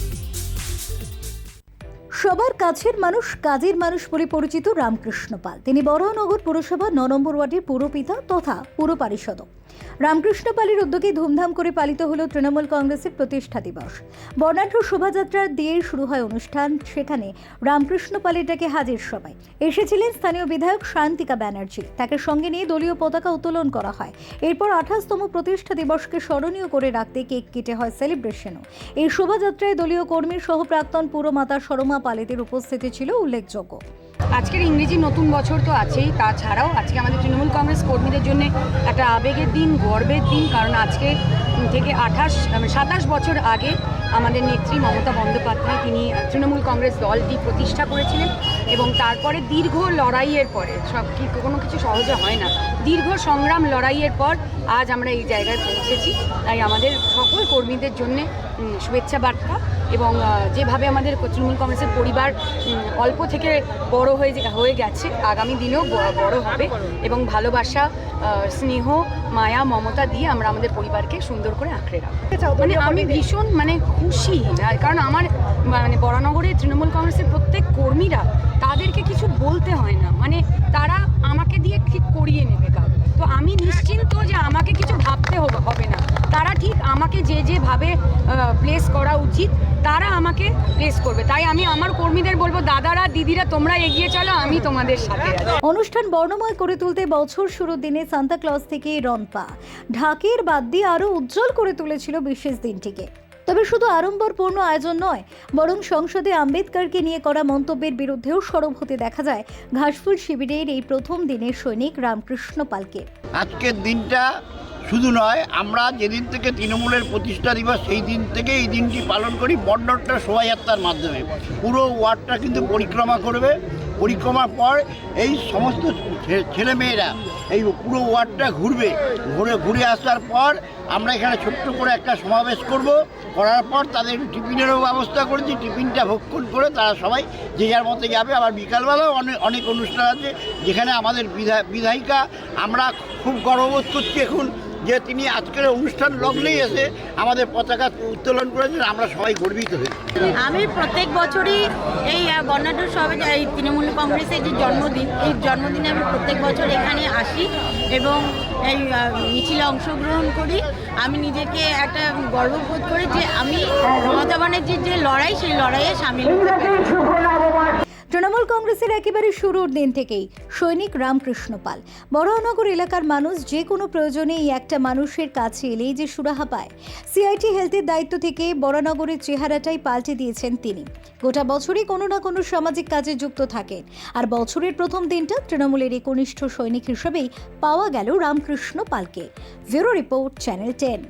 Thank you সবার কাছের মানুষ কাজের মানুষ বলে পরিচিত রামকৃষ্ণ পাল। তিনি বড়নগর পুরসভা নম্বর ওয়ার্ডের পুরপিতা তথা পুর পারিষদ রামকৃষ্ণ পালের উদ্যোগে ধুমধাম করে পালিত হল তৃণমূল কংগ্রেসের প্রতিষ্ঠা দিবস। বর্ণাঢ্য শোভাযাত্রা দিয়ে শুরু হয় অনুষ্ঠান, সেখানে রামকৃষ্ণ পালের ডাকে হাজির সবাই। এসেছিলেন স্থানীয় বিধায়ক শান্তিকা ব্যানার্জি। তাকে সঙ্গে নিয়ে দলীয় পতাকা উত্তোলন করা হয়। এরপর আঠাশতম প্রতিষ্ঠা দিবসকে স্মরণীয় করে রাখতে কেক কেটে হয় সেলিব্রেশনও। এই শোভাযাত্রায় দলীয় কর্মী সহ প্রাক্তন পুরমাতা সরমা পালেতের উপস্থিতি ছিল উল্লেখযোগ্য। আজকের ইংরেজি নতুন বছর তো আছেই, তাছাড়াও আজকে আমাদের তৃণমূল কংগ্রেস কর্মীদের জন্য একটা আবেগের দিন, গর্বের দিন, কারণ আজকে থেকে আঠাশ সাতাশ বছর আগে আমাদের নেত্রী মমতা বন্দ্যোপাধ্যায় তিনি তৃণমূল কংগ্রেস দলটি প্রতিষ্ঠা করেছিলেন এবং তারপরে দীর্ঘ লড়াইয়ের পরে, সব কি কোনো কিছু সহজে হয় না, দীর্ঘ সংগ্রাম লড়াইয়ের পর আজ আমরা এই জায়গায় পৌঁছেছি। তাই আমাদের সকল কর্মীদের জন্য শুভেচ্ছা বার্তা। এবং যেভাবে আমাদের তৃণমূল কংগ্রেসের পরিবার অল্প থেকে বড় হয়ে হয়ে গেছে আগামী দিনেও বড় হবে এবং ভালোবাসা স্নেহ মায়া মমতা দিয়ে আমরা আমাদের পরিবারকে সুন্দর করে আঁকড়ে রাখব। মানে আমি ভীষণ মানে খুশি আর কারণ আমার মানে বরানগরের তৃণমূল কংগ্রেসের প্রত্যেক কর্মীরা তাদেরকে কিছু বলতে হয় না। মানে তারা আমাকে দিয়ে ঠিক করিয়ে নেবে কাজ তো আমি নিশ্চিন্ত যে আমাকে কিছু ভাবতে হবে না। তারা ঠিক আমাকে যে যেভাবে প্লেস করা উচিত তারা আমাকে প্লেস করবে। তাই আমি আমার কর্মীদের বলব দাদারা দিদিরা তোমরা এগিয়ে চলো আমি তোমাদের সাথে অনুষ্ঠান বর্ণময় করে তুলতে বছর শুরুর দিনে সান্তা ক্লজ থেকে রনপা। ঢাকের বাদ দিয়ে আরও উজ্জ্বল করে তুলেছিল বিশেষ দিনটিকে। তবে শুধু আড়ম্বরপূর্ণ আয়োজন নয় বরং সংসদে আম্বেদকরকে নিয়ে করা মন্তব্যের বিরুদ্ধেও সরব হতে দেখা যায় ঘাসফুল শিবিরের এই প্রথম দিনের সৈনিক রামকৃষ্ণ পালকে। আজকের দিনটা শুধু নয়, আমরা যেদিন থেকে তৃণমূলের প্রতিষ্ঠা দিবস, সেই দিন থেকে এই দিনটি পালন করি বন্ডটা শোভাযাত্রার মাধ্যমে। পুরো ওয়ার্ডটা কিন্তু পরিক্রমা করবে। পরিক্রমার পর এই সমস্ত ছেলেমেয়েরা এই পুরো ওয়ার্ডটা ঘুরবে। ঘুরে ঘুরে আসার পর আমরা এখানে ছোট্ট করে একটা সমাবেশ করব। করার পর তাদের টিফিনেরও ব্যবস্থা করেছি, টিফিনটা ভক্ষণ করে তারা সবাই যে যার মতো যাবে। আবার বিকালবেলাও অনেক অনেক অনুষ্ঠান আছে, যেখানে আমাদের বিধা- বিধায়িকা, আমরা খুব গর্ববোধ করছি এখন যে তিনি আজকের অনুষ্ঠান লগ্নেই এসে আমাদের পতাকা উত্তোলন করেছেন আমরা সবাই গর্বিত হয়েছি। আমি প্রত্যেক বছরই এই বর্ণাঢ্য সবে এই তৃণমূল কংগ্রেসের যে জন্মদিন এই জন্মদিনে আমি প্রত্যেক বছর এখানে আসি এবং এই মিছিলে অংশগ্রহণ করি। আমি নিজেকে একটা গর্ববোধ করি যে আমি মমতা ব্যানার্জির যে লড়াই সেই লড়াইয়ে সামিল হতে তৃণমূল কংগ্রেসের একেবারে শুরুর দিন থেকেই সৈনিক রামকৃষ্ণ পাল। বড়নগর এলাকার মানুষ যে কোনো প্রয়োজনে এই একটা মানুষের কাছে এলেই যে সুরাহা পায়। সিআইটি হেলথের দায়িত্ব থেকে বড়নগরের চেহারাটাই পাল্টে দিয়েছেন তিনি। গোটা বছরই কোনো না কোনো সামাজিক কাজে যুক্ত থাকেন। আর বছরের প্রথম দিনটা তৃণমূলের একনিষ্ঠ সৈনিক হিসেবেই পাওয়া গেল রামকৃষ্ণ পালকে। Bureau report, channel ten.